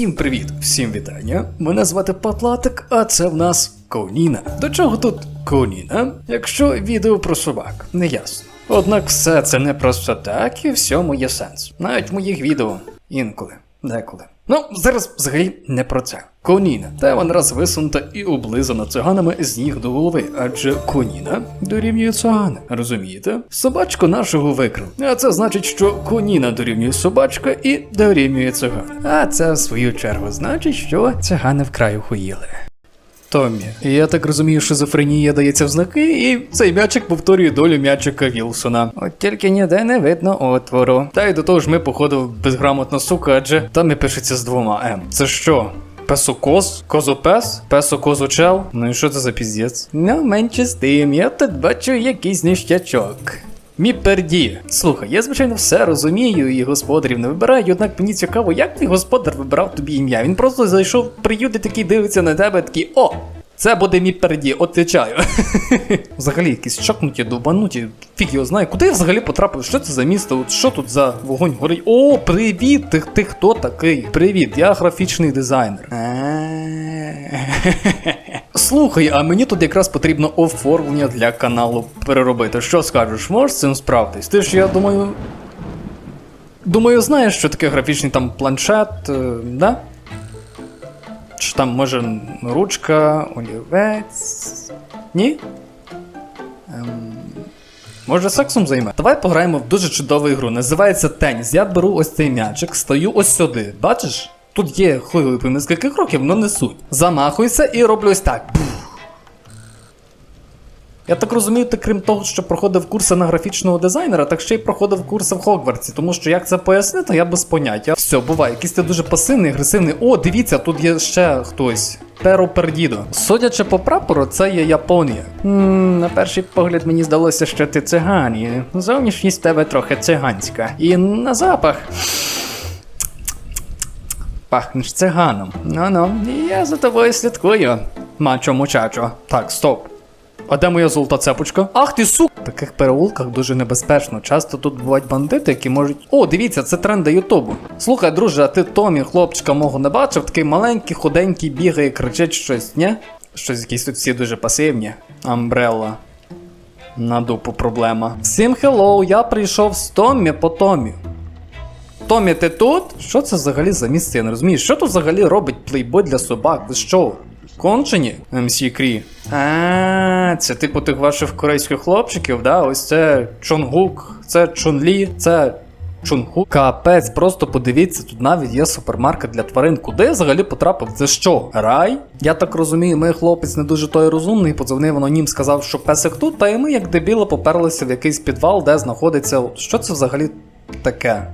Всім привіт, всім вітання. Мене звати Патлатик, а це в нас Коніна. До чого тут Коніна? Якщо відео про собак, не ясно. Однак все це не просто так, і всьому є сенс. Навіть в моїх відео інколи, деколи. Ну, зараз взагалі не про це. Коніна. Та вона раз висунута і облизана циганами з ніг до голови, адже коніна дорівнює цигани. Розумієте? Собачку нашого викрив. А це значить, що коніна дорівнює собачка і дорівнює циган. А це в свою чергу значить, що цигани вкрай ухоїли. Томмі, я так розумію, шизофренія дається в знаки, і цей м'ячик повторює долю м'ячика Вілсона. От тільки ніде не видно отвору. Та й до того ж ми, походу, безграмотна сука, адже там і пишеться з двома М. Це що? Песокоз? Козопес? Песокозочел? Ну і що це за піздець? Ну, менше з тим, я тут бачу якийсь ніштячок. Міперді. Слухай, я звичайно все розумію і господарів не вибираю, однак мені цікаво, як твій господар вибирав тобі ім'я. Він просто зайшов в приют і такий дивиться на тебе, такий о! Це буде міперді, отвічаю. взагалі, якісь чокнуті, дубануті, фіг його знає. Куди я взагалі потрапив? Що це за місто? От що тут за вогонь горить? О, привіт! Ти, ти хто такий? Привіт, я графічний дизайнер. Слухай, а мені тут якраз потрібно оформлення для каналу переробити. Що скажеш, можеш з цим справитись? Ти ж я думаю. Думаю, знаєш, що таке графічний там планшет, е, да? Чи там може ручка, олівець. Ні? Ем... Може сексом займе? Давай пограємо в дуже чудову ігру. Називається теніс. Я беру ось цей м'ячик, стою ось сюди. Бачиш? Тут є хуй пойми скільки кроків, но не суть. Замахуйся і роблю ось так. Я так розумію, ти крім того, що проходив курси на графічного дизайнера, так ще й проходив курси в Хогвартсі, тому що як це пояснити, я без поняття. Все, буває, якийсь ти дуже пасивний, агресивний. О, дивіться, тут є ще хтось. Перо Пердідо. Судячи по прапору, це є Японія. м на перший погляд мені здалося, що ти цигані. Зовнішність тебе трохи циганська. І на запах. Пахнеш циганом. Ну-ну, я за тобою слідкую. Мачо мучачо. Так, стоп. А де моя золота цепочка? Ах ти сук! В таких переулках дуже небезпечно. Часто тут бувають бандити, які можуть. О, дивіться, це тренди Ютубу. Слухай, друже, а ти Томі, хлопчика мого не бачив, такий маленький, худенький, бігає, кричить щось, ні? Щось якісь тут всі дуже пасивні. Амбрелла. На дупу проблема. Всім хеллоу, я прийшов з Томі по Томі. Томі, ти тут? Що це взагалі за місце? Я не розумію. Що тут взагалі робить плейбой для собак? Ви що? Кончені? МС Крі. А, це типу тих ваших корейських хлопчиків, да? Ось це Чонгук, це Чонлі, це Чонгук. Капець, просто подивіться, тут навіть є супермаркет для тварин. Куди я взагалі потрапив? Це що? Рай? Я так розумію, мій хлопець не дуже той розумний, подзвонив анонім, сказав, що песик тут, та й ми, як дебіли, поперлися в якийсь підвал, де знаходиться. Що це взагалі таке?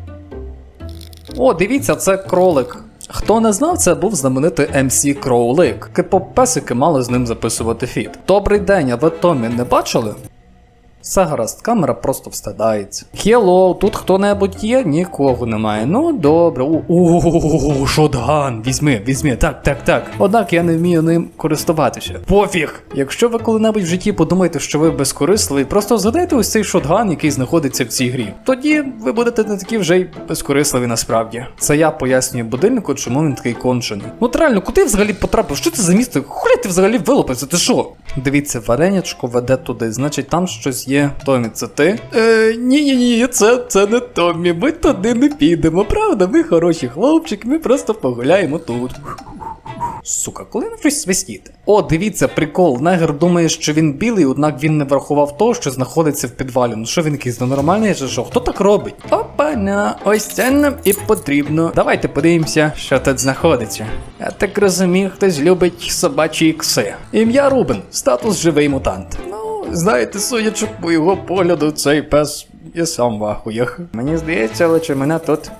О, дивіться, це кролик. Хто не знав, це був знаменитий MC Кроулик. Кипоп-песики мали з ним записувати фіт. Добрий день, а ви Томі не бачили? Все гаразд, камера просто встидається. Хеллоу, тут хто-небудь є? Нікого немає. Ну добре. О, шотган. Візьми, візьми, так, так, так. Однак я не вмію ним користуватися. Пофіг! Якщо ви коли-небудь в житті подумаєте, що ви безкорисливий, просто згадайте ось цей шотган, який знаходиться в цій грі. Тоді ви будете не такі вже й безкорисливі насправді. Це я пояснюю будильнику, чому він такий кончений. Ну от реально, куди взагалі потрапив? Що це за місто? Хулі ти взагалі вилупився? Ти що? Дивіться, варенячко веде туди, значить там щось є. Томі, це ти? Е, ні, ні, ні, це, це не Томі. Ми туди не підемо. Правда, ми хороші хлопчики, ми просто погуляємо тут. Сука, коли навчусь свистіти? О, дивіться, прикол. Негр думає, що він білий, однак він не врахував того, що знаходиться в підвалі. Ну що він якийсь ненормальний чи що? Хто так робить? Опа-на, ось це нам і потрібно. Давайте подивимося, що тут знаходиться. Я так розумію, хтось любить собачі ікси. Ім'я Рубен, статус живий мутант. Знаєте, судячи по його погляду, цей пес і сам в ахуях. Мені здається, лише мене тут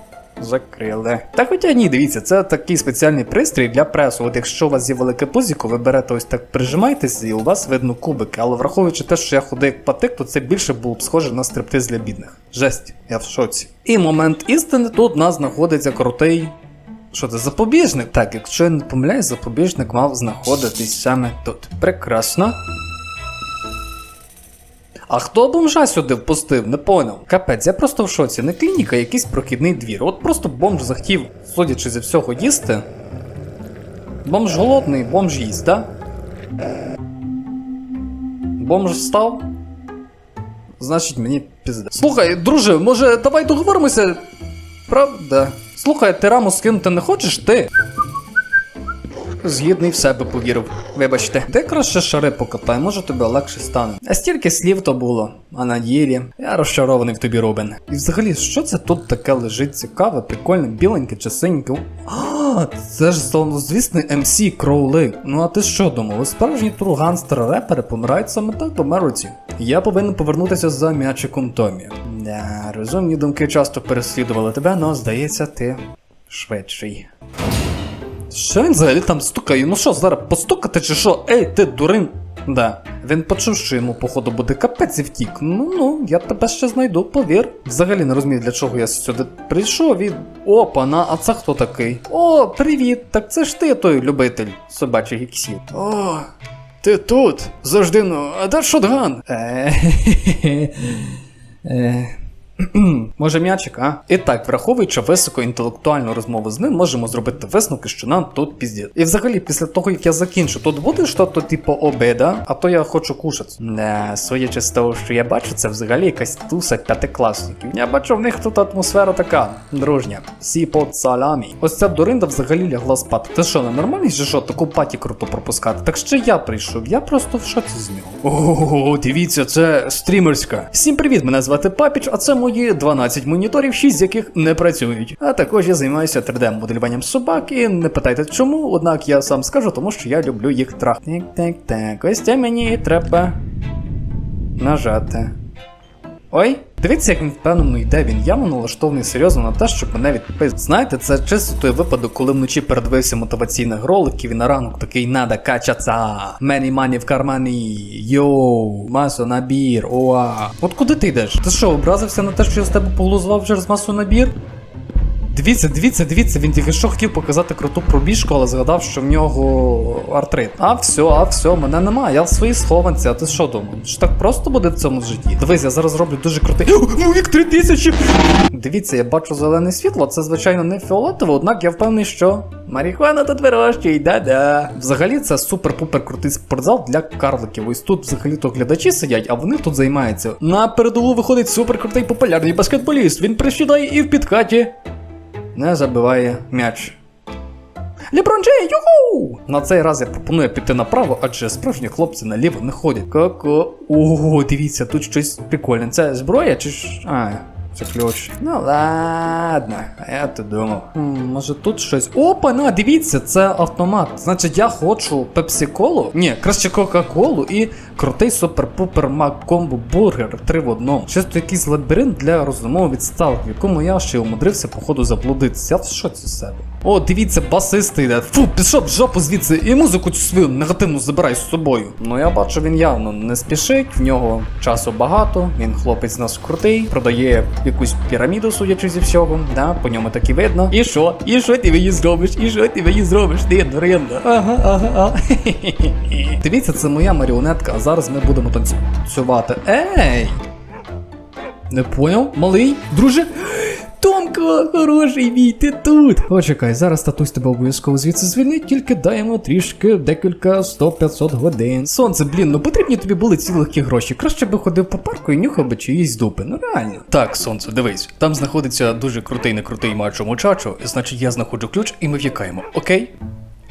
Закрили. Та хоча ні, дивіться, це такий спеціальний пристрій для пресу. От якщо у вас є велике пузіко, ви берете ось так прижимаєтесь і у вас видно кубики. Але враховуючи те, що я ходив як патик, то це більше було б схоже на стриптиз для бідних. Жесть, я в шоці. І момент істини тут у нас знаходиться крутий. Що це запобіжник? Так, якщо я не помиляюсь, запобіжник мав знаходитись саме тут. Прекрасно. А хто бомжа сюди впустив, не поняв. Капець, я просто в шоці. Не клініка, а якийсь прохідний двір. От просто бомж захотів, судячи зі всього, їсти. Бомж голодний, бомж їсть, да? Бомж встав. Значить, мені пізде. Слухай, друже, може, давай договоримося. Правда? Слухай, ти раму скинути не хочеш ти? Згідний в себе повірив. Вибачте, де краще шари покатай, може тобі легше стане. А стільки слів то було, а на ділі я розчарований в тобі Робин. І взагалі, що це тут таке лежить цікаве, прикольне, біленьке чи синьке? А, це ж славнозвісний МС Кроули. Ну а ти що думав? Справжні турганстери репери помирають саме так по Мероці. Я повинен повернутися за м'ячиком Томі. Да, розумні думки часто переслідували тебе, але здається, ти швидший. Що він взагалі там стукає? Ну що, зараз постукати чи що? Ей, ти дурин. Да. Він почув, що йому, походу, буде капець і втік. Ну ну, я тебе ще знайду, повір. Взагалі не розумію, для чого я сюди прийшов і. Опа-на, а це хто такий? О, привіт! Так це ж ти той любитель собачих іксів. О, ти тут. Завжди, ну, а де шотган? Е, е, Може м'ячик, а? І так, враховуючи високоінтелектуальну розмову з ним, можемо зробити висновки, що нам тут піздець. І взагалі, після того, як я закінчу, тут буде щось типу обеда, а то я хочу кушати. Не, судячи з того, що я бачу, це взагалі якась туса п'ятикласників. Я бачу, в них тут атмосфера така, дружня. Всі под саламі. Ось ця дуринда взагалі лягла спати. Ти що, ненормальний чи що, таку паті круто пропускати? Так ще я прийшов, я просто в шоці з нього. Ого, дивіться, це стрімерська. Всім привіт, мене звати Папіч, а це мої 12 моніторів, 6 з яких не працюють. А також я займаюся 3D-моделюванням собак, і не питайте чому, однак я сам скажу, тому що я люблю їх трах. Так, так, так, ось це мені треба нажати. Ой, дивіться, як він впевнено йде, він явно налаштований серйозно на те, щоб мене відписати. Знаєте, це чисто той випадок, коли вночі передивився мотиваційних роликів і на ранок такий надо качаться. Мені мані в кармані. Йоу, масо набір. Оа. От куди ти йдеш? Ти що, образився на те, що я з тебе поглузував через масу набір? Дивіться, дивіться, дивіться, він тільки що хотів показати круту пробіжку, але згадав, що в нього артрит. А все, а все, мене нема, я в своїй схованці, а ти що думав? Що так просто буде в цьому житті? Дивись, я зараз роблю дуже крутий. Мувік 3000! Дивіться, я бачу зелене світло, це звичайно не фіолетово, однак я впевнений, що. Марихуана тут вирощує, да-да. Взагалі це супер-пупер крутий спортзал для карликів. Ось тут взагалі то глядачі сидять, а вони тут займаються. На передову виходить супер крутий популярний баскетболіст. Він присідає і в підкаті не забиває м'яч. Ліброн Джей, юху! На цей раз я пропоную піти направо, адже справжні хлопці наліво не ходять. Ко-ко. Ого, дивіться, тут щось прикольне. Це зброя чи ж. А, це ключ. Ну ладно, я то думав. Хм, може тут щось. Опа, на, дивіться, це автомат. Значить, я хочу пепсі-колу. Ні, краще Кока-Колу і крутий супер-пупер мак комбо бургер 3 в одному. Чисто якийсь лабіринт для розумового відсталки, в якому я ще й умудрився, походу, заблудитися. Я в шоці себе. О, дивіться, басист йде. Фу, пішов в жопу звідси і музику цю свою негативну забирай з собою. Ну я бачу, він явно не спішить, в нього часу багато, він хлопець з нас крутий, продає якусь піраміду, судячи зі всього, да, по ньому так і видно. І що? І що ти мені зробиш? І що ти мені зробиш? Ти дуринда. Ага, ага, ага. Дивіться, це моя маріонетка, а зараз ми будемо танцювати. Ей! Не поняв? Малий? Друже? Томко, хороший мій, ти тут. Почекай, зараз татусь тебе обов'язково звідси звільнить, тільки даємо трішки декілька 100-500 годин. Сонце, блін, ну потрібні тобі були ці легкі гроші. Краще би ходив по парку і нюхав би чиїсь дупи. Ну реально. Так, сонце, дивись, там знаходиться дуже крутий некрутий мачо мучачо, значить я знаходжу ключ і ми в'якаємо. Окей?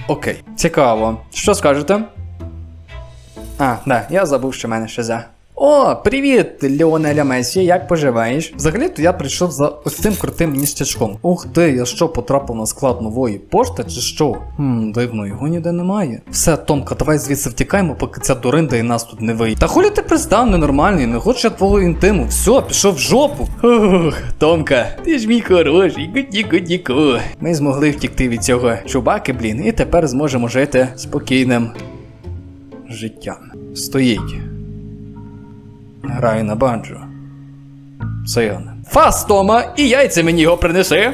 Окей. Цікаво. Що скажете? А, да, я забув, що в мене ще за. О, привіт, Леонеля Месі, як поживаєш? Взагалі-то я прийшов за ось цим крутим ніштячком. Ух ти, я що, потрапив на склад нової пошти чи що? Хм, дивно, його ніде немає. Все, Томка, давай звідси втікаємо, поки ця дуринда і нас тут не вийде. Та хулі ти пристав ненормальний, не хочу я твого інтиму. Все, пішов в жопу. Ох, Томка, ти ж мій хороший, гуді-гуді-ку. Ми змогли втікти від цього чубаки, блін, і тепер зможемо жити спокійним життям. Стоїть. Грає на банджо. Я. Фас, Тома, і яйця мені його принеси.